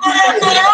Ai, ai, ai.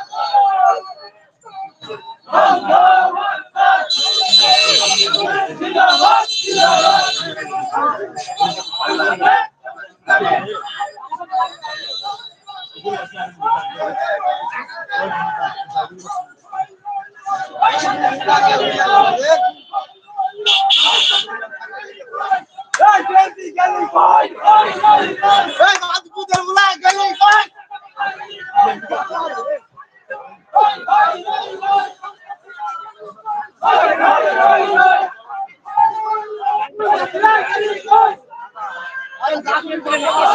Vai, vai, vai, vai! Oh, no.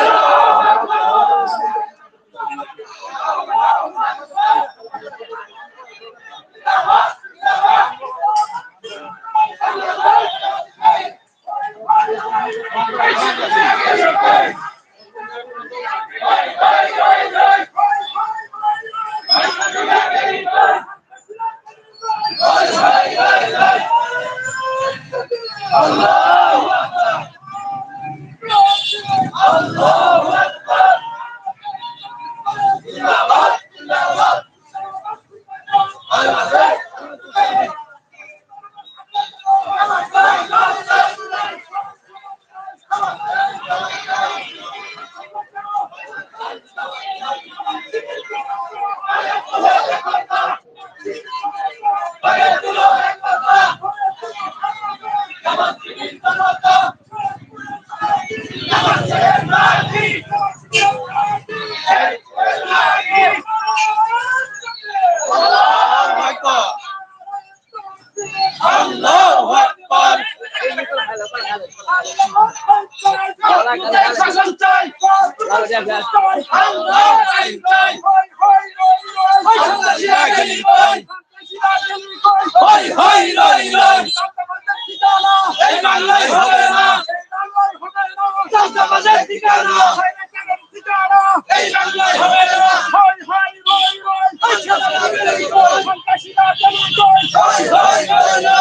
এই বাংলায় হবে না। চাষাবাদের ঠিকানা এই বাংলায় হবে না সন্ত্রাসীরা চলুন হয় হয় হবে না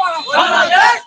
বাংলাদেশ।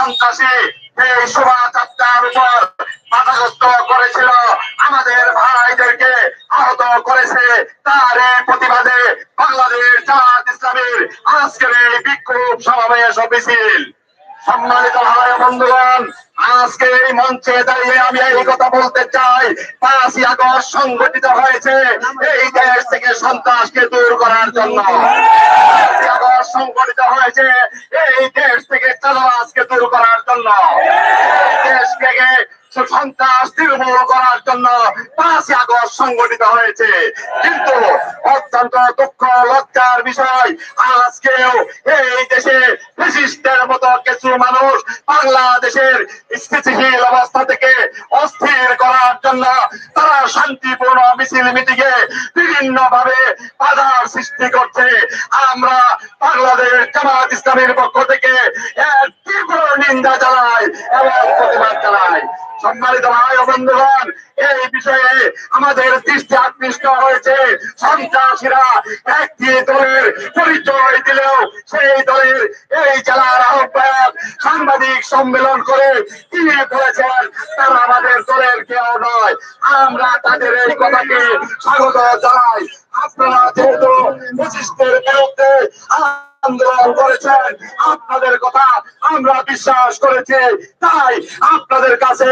সন্ত্রাসী এই শোভাযাত্রার উপর বাধাগ্রস্ত করেছিল। আমাদের ভাইদেরকে আহত করেছে। তার এই প্রতিবাদে বাংলাদেশ জামাত ইসলামের আজকের এই বিক্ষোভ সমাবেশ মিছিল। সম্মানিত ভাই বন্ধুগণ, আজকে এই মঞ্চে দাঁড়িয়ে আমি এই কথা বলতে চাই। পাঁচই আগস্ট সংগঠিত হয়েছে। এই দেশ থেকে সন্ত্রাসকে দূর করার জন্য। সংগঠিত হয়েছে। এই দেশ থেকে চালাবাসকে দূর করার জন্য। দেশ থেকে বাংলাদেশের স্থিতিশীল অবস্থা থেকে অস্থির করার জন্য তারা শান্তিপূর্ণ মিছিল মিটিংয়ে বিভিন্ন ভাবে বাধার সৃষ্টি করছে। আমরা বাংলাদেশ জামাত ইসলামের পক্ষ থেকে তীব্র নিন্দা জানাই এবং প্রতিবাদ জানাই। সম্মানিত ভাই বন্ধুগণ, এই বিষয়ে আমাদের দৃষ্টি আকৃষ্ট হয়েছে। সন্ত্রাসীরা একটি দলের পরিচয় দিলেও সেই দলের এই জেলার আহ্বায়ক সাংবাদিক সম্মেলন করে তিনি বলেছেন তারা আমাদের দলের কেউ নয়। আমরা তাদের এই কথাকে স্বাগত জানাই। আপনারা যেহেতু পঁচিশের বিরুদ্ধে আন্দোলন করেছেন, আপনাদের কথা আমরা বিশ্বাস করেছি। তাই আপনাদের কাছে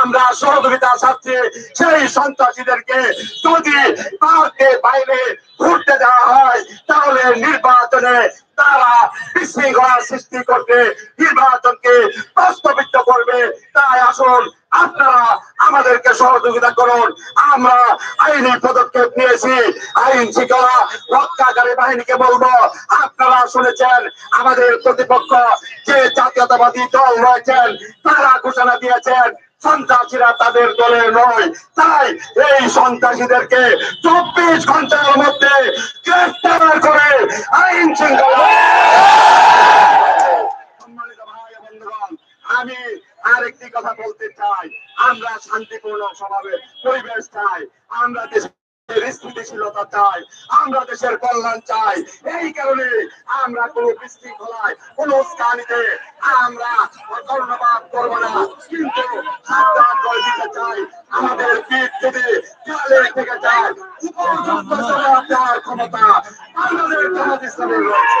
আমরা সহযোগিতা চাচ্ছি। সেই সন্ত্রাসীদেরকে যদি পার্কের বাইরে ঘুরতে দেওয়া হয়, তাহলে নির্বাচনে তারা বিশৃঙ্খলা সৃষ্টি করবে, নির্বাচনকে বাস্তবিত করবে। তাই আসুন আপনারা আমাদেরকে সহযোগিতা করুন। আমরা আইনি পদক্ষেপ নিয়েছি। আইন শৃঙ্খলা রক্ষাকারী বাহিনীকে বলব, আপনারা শুনেছেন আমাদের প্রতিপক্ষ যে জাতীয়তাবাদী দল রয়েছেন, তারা ঘোষণা দিয়েছেন, সন্ত্রাসীরা তাদের দলের নয়। তাই এই সন্ত্রাসীদেরকে চব্বিশ ঘণ্টার মধ্যে গ্রেফতার করে আইন শৃঙ্খলা সম্মানিত আরেকটি কথা বলতে চাই। আমরা শান্তিপূর্ণ স্বভাবে পরিবেশ চাই। আমরা স্থিতিশীলতা চাই। আমরা দেশের কল্যাণ চাই। এই কারণে আমরা কোন বিশৃঙ্খলায়, কোন উস্কানিতে আমরা কর্ণপাত করব না। কিন্তু চাই। আমাদের পিঠ যদি দেয়ালে থেকে যায়, উপযুক্ত জবাব ক্ষমতা বাংলাদেশ জামাত রয়েছে।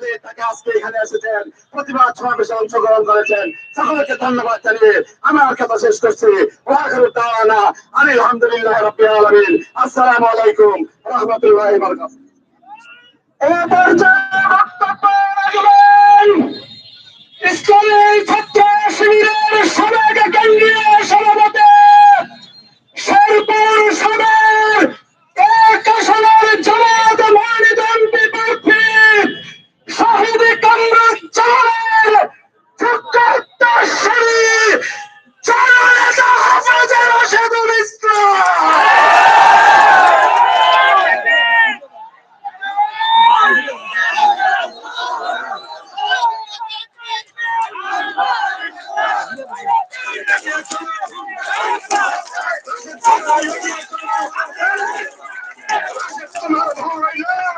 আমাদের তাকে আজকে এখানে এসেছেন, প্রতিবাদ সমাবেশে অংশগ্রহণ করেছেন, সকলকে ধন্যবাদ জানিয়ে আমার কথা শেষ করছি। আলহামদুলিল্লাহ আলামিন। আসসালামু আলাইকুম রাহমাতুল্লাহি সভাপতি শহীদে কামরান জামালের ফুকুত্তরী জননেতা হাফেজে রশেদুল right now.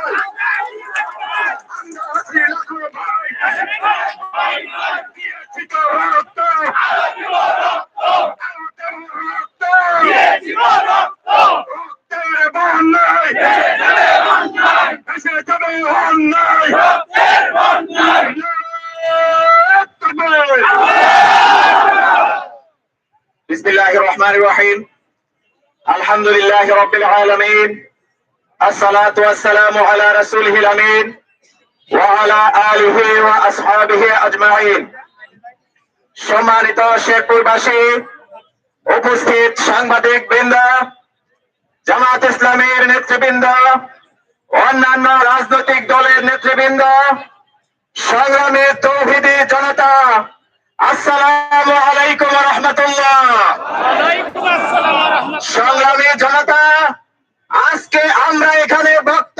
لله رب العالمين الصلاة والسلام على رسوله الأمين وعلى آله وأصحابه أجمعين সম্মানিত শেরপুরবাসী উপস্থিত সাংবাদিক বৃন্দ জামাত ইসলামের নেতৃবৃন্দ অন্যান্য রাজনৈতিক দলের নেতৃবৃন্দ সংগ্রামী তৌহিদি জনতা আসসালামু আলাইকুম রহমতুল্লাহ। সংগ্রামী জনতা আজকে আমরা এখানে বক্তব্য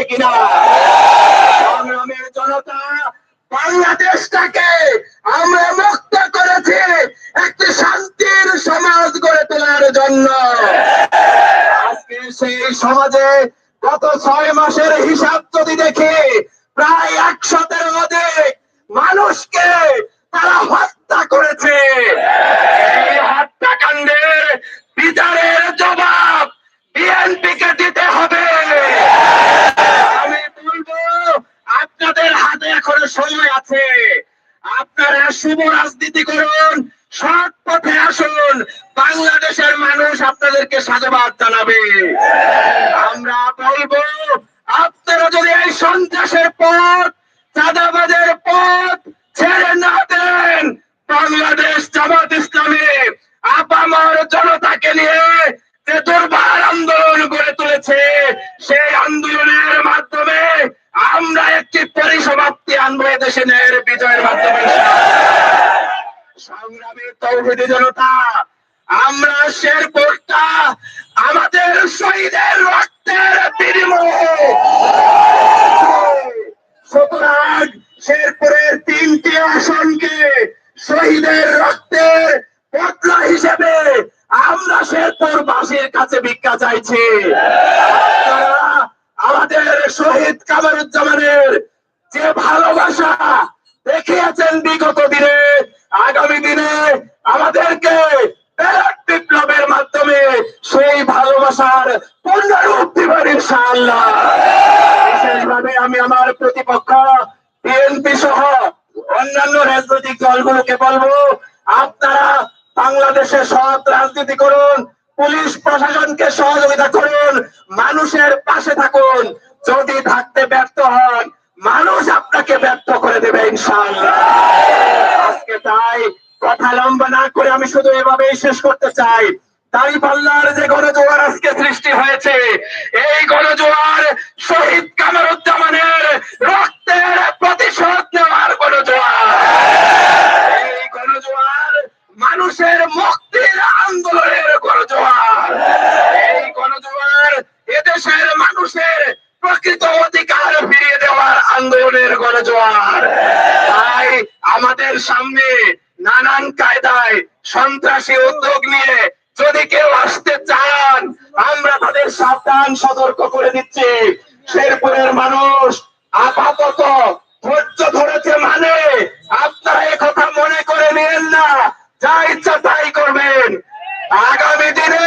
রয়েছে কিনা? বাংলাদেশটাকে আমরা মুক্ত করেছি একটি শান্তির সমাজ গড়ে তোলার জন্য। আজকে সেই সমাজে গত ছয় মাসের হিসাব যদি দেখি, প্রায় একশতের অধিক মানুষকে তারা হত্যা করেছে। হত্যাকাণ্ডের বিচারের জবাব বিএনপিকে দিতে হবে। আপনাদের হাতে এখনও সময় আছে। আপনারা শুভ রাজনীতি করুন, সৎ পথে আসুন, বাংলাদেশের মানুষ আপনাদেরকে সাধুবাদ জানাবে। আমরা বলব, আপনারা যদি এই সন্ত্রাসের পথ, চাঁদাবাজের পথ ছেড়ে না দেন বাংলাদেশ জামাত ইসলামী আপামর জনতাকে নিয়ে যে দুর্বার আন্দোলন গড়ে তুলেছে সেই আন্দোলনের মাধ্যমে আমরা একটি পরিসমাপ্তি আনব দেশে ন্যায়ের বিজয়ের মাধ্যমে সংগ্রামী তৌহিদি জনতা আমরা শেরপুরটা আমাদের শহীদের রক্তের বিনিময়ে সুতরাং শেরপুরের তিনটি আসনকে শহীদের রক্তের বদলা হিসেবে আমরা শেরপুর বাসীর কাছে ভিক্ষা চাইছি আপনারা আমাদের শহীদ কামারুজ্জামানের যে ভালোবাসা দেখিয়েছেন বিগত দিনে দিনে আমাদেরকে বিপ্লবের মাধ্যমে সেই ভালোবাসার পুনরূপ দিবেন ইনশাআল্লাহ। বিশেষভাবে আমি আমার প্রতিপক্ষ বিএনপি সহ অন্যান্য রাজনৈতিক দলগুলোকে বলব, আপনারা বাংলাদেশে সৎ রাজনীতি করুন, পুলিশ প্রশাসনকে সহযোগিতা করুন, মানুষের পাশে থাকুন। যদি থাকতে ব্যর্থ হন মানুষ আপনাকে ব্যর্থ করে দেবে ইনশাআল্লাহ। আজকে তাই কথা লম্বা না করে আমি শুধু এভাবেই শেষ করতে চাই। তাই পাল্লার যে গণজোয়ার আজকে সৃষ্টি হয়েছে, এই গণজোয়ার শহীদ কামারুজ্জামানের রক্তের প্রতিশোধ নেওয়ার গণজোয়ার। এই গণজোয়ার মানুষের মুক্তির আন্দোলনের গণজোয়ার। এই গণজোয়ার এদেশের মানুষের প্রকৃত অধিকার ফিরিয়ে দেওয়ার আন্দোলনের গণজোয়ার। তাই আমাদের সামনে নানান কায়দায় সন্ত্রাসী উদ্যোগ নিয়ে যদি কেউ আসতে চান, আমরা তাদের সাবধান সতর্ক করে দিচ্ছি। শেরপুরের মানুষ আপাতত ধৈর্য ধরেছে মানে আপনারা কথা মনে করে নিয়েন না, যা ইচ্ছা তাই করবেন। আগামী দিনে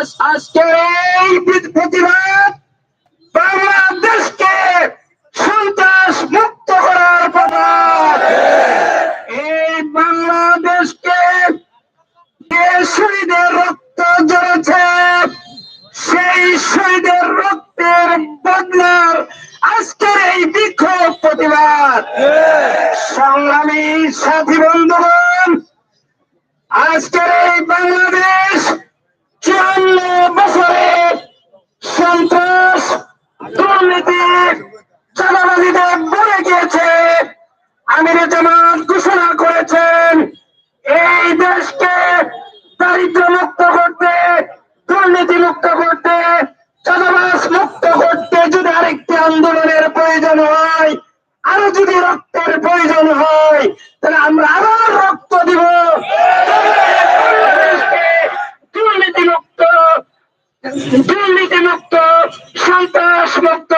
আজকের এই প্রতিবাদ বাংলাদেশকে সন্ত্রাস মুক্ত করার প্রভাব এই বাংলাদেশকে শহীদের রক্ত ঝরেছে সেই শহীদের রক্তের বদলার আজকের এই বিক্ষোভ প্রতিবাদ। সংগ্রামী সাথী বন্ধুগণ, আজকের এই বাংলাদেশ চুয়ান্ন বছরে সন্ত্রাস দুর্নীতি চাঁদাবাজিতে ভরে গিয়েছে। আমির জামাত ঘোষণা করেছেন, এই দেশকে দারিদ্র মুক্ত করতে দুর্নীতি মুক্ত করতে চাঁদাবাজ মুক্ত করতে যদি আরেকটি আন্দোলনের প্রয়োজন হয় আরও যদি রক্তের প্রয়োজন হয় তাহলে আমরা আবার রক্ত দিব দুর্নীতি মুক্ত দুর্নীতি মুক্ত সন্ত্রাস মুক্ত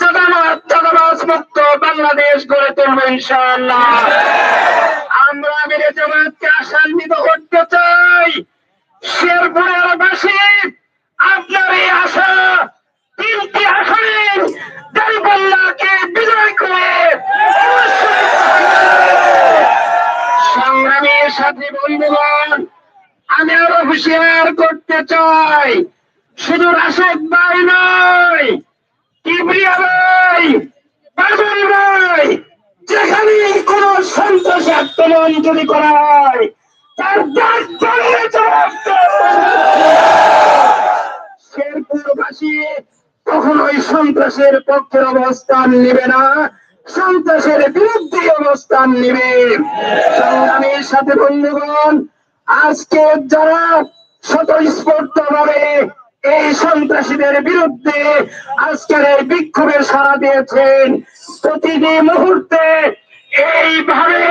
চাঁদাবাজ চাঁদাবাজ মুক্ত বাংলাদেশ গড়ে তুলবো আমরা মেরে জামাতকে আশান্বিত করতে চাই। শেরপুরের বাসী, আপনার এই আশা তিনটি আসনে গাইবুল্লাহকে বিজয় করে। সংগ্রামী সাথী বন্ধুগণ, আমি আরও হুঁশিয়ার করতে চাই। শুধু রাশেদ ভাই নয় কিবরিয়া ভাই বাদল ভাই যেখানে কোন সন্ত্রাস আক্রমণ যদি করা হয়। তার শেরপুরবাসী কখনোই সন্ত্রাসের পক্ষের অবস্থান নেবে না। সন্ত্রাসের বিরুদ্ধে অবস্থান নেবে। সংগ্রামের সাথে বন্ধুগণ, আজকে যারা স্বতঃস্ফূর্ত ভাবে এই সন্ত্রাসীদের বিরুদ্ধে আজকের এই বিক্ষোভে সাড়া দিয়েছেন, প্রতিটি মুহূর্তে এইভাবে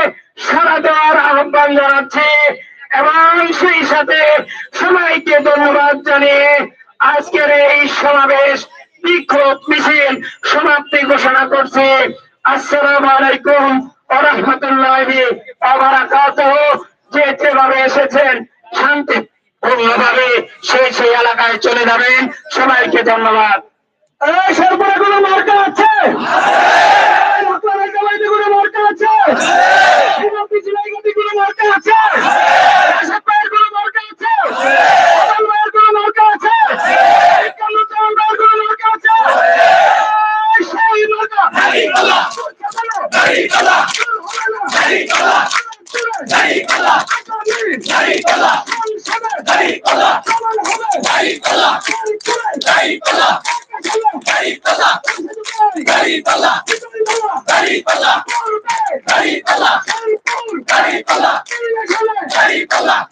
সাড়া দেওয়ার আহ্বান জানাচ্ছে এবং সেই সাথে সবাইকে ধন্যবাদ জানিয়ে আজকের এই সমাবেশ বিক্ষোভ মিছিল সমাপ্তি ঘোষণা করছে। আসসালাম আলাইকুম ওরহমতুল্লাহি ওবারাকাতুহু যে যেভাবে এসেছেন শান্তি সেই সেই এলাকায় চলে যাবেন। সবাইকে ধন্যবাদ। শেরপুরে কোনো মার্কা আছে আপনার এলাকায় কোনো মার্কা আছে সীমান্ত জেলায় কোনো মার্কা আছে Hey, come on! Hey, come on! Hey, come on! Haripa la, Haripa la,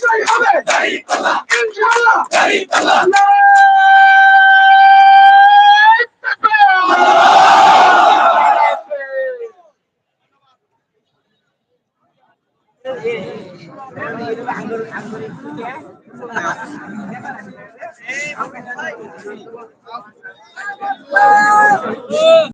হবে হবে ইনশাআল্লাহ ইনশাআল্লাহ দাড়ি কালা